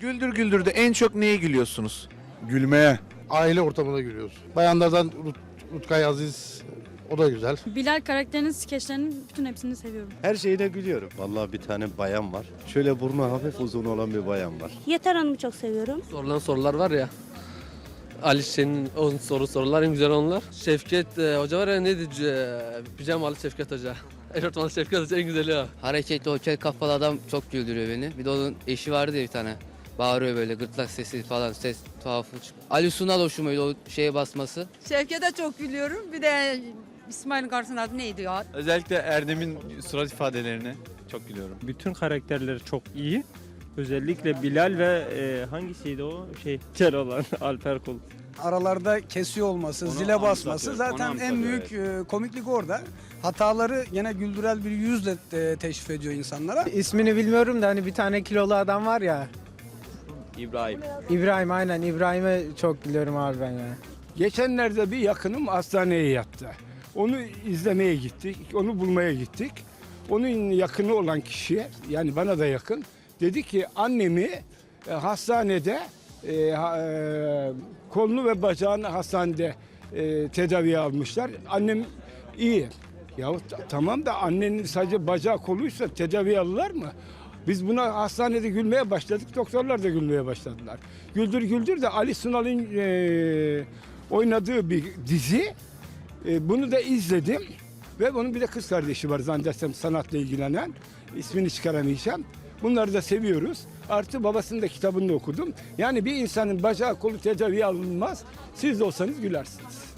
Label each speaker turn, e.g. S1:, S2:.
S1: Güldür Güldür'de en çok neye gülüyorsunuz?
S2: Gülmeye.
S3: Aile ortamında gülüyoruz. Bayanlardan Rut- Rutkay Aziz o da güzel.
S4: Bilal karakterinin skeçlerinin bütün hepsini seviyorum.
S5: Her şeyine gülüyorum. Vallahi bir tane bayan var. Şöyle burnu hafif uzun olan bir bayan var.
S6: Yeter Hanım'ı çok seviyorum.
S7: Sorulan sorular var ya. Ali Şen'in o soru sorular en güzel onlar. Şevket e, Hoca var ya neydi? C- Pijamalı Şevket Hoca. Eşortmanlı Şevket Hoca en güzeli o.
S8: Hareketli o kel kafalı adam çok güldürüyor beni. Bir de onun eşi vardı ya bir tane. Bağırıyor böyle gırtlak sesi falan ses tuhaf. Ali Sunal hoşuma o şeye basması.
S9: Şevket'e çok gülüyorum. Bir de İsmail'in karşısında adı neydi ya?
S10: Özellikle Erdem'in surat ifadelerine çok gülüyorum.
S11: Bütün karakterleri çok iyi. Özellikle Bilal ve e, hangisiydi o şey kel olan Alper Kul.
S12: aralarda kesiyor olması,
S10: Onu
S12: zile basması zaten en büyük e, komiklik orada. Hataları gene güldürel bir yüzle e, teşrif ediyor insanlara.
S13: İsmini bilmiyorum da hani bir tane kilolu adam var ya.
S10: İbrahim.
S13: İbrahim aynen İbrahim'e çok gülüyorum abi ben ya.
S2: Geçenlerde bir yakınım hastaneye yattı. Onu izlemeye gittik, onu bulmaya gittik. Onun yakını olan kişi, yani bana da yakın, dedi ki annemi e, hastanede, e, ha- e, kolunu ve bacağını hastanede e, tedaviye almışlar. Annem iyi. Ya tamam da annenin sadece bacağı koluysa tedavi alırlar mı? Biz buna hastanede gülmeye başladık, doktorlar da gülmeye başladılar. Güldür Güldür de Ali Sunal'ın e, oynadığı bir dizi. E, bunu da izledim. Ve bunun bir de kız kardeşi var zannedersem sanatla ilgilenen. İsmini çıkaramayacağım. Bunları da seviyoruz. Artı babasının da kitabını da okudum. Yani bir insanın bacağı kolu tedavi alınmaz. Siz de olsanız gülersiniz.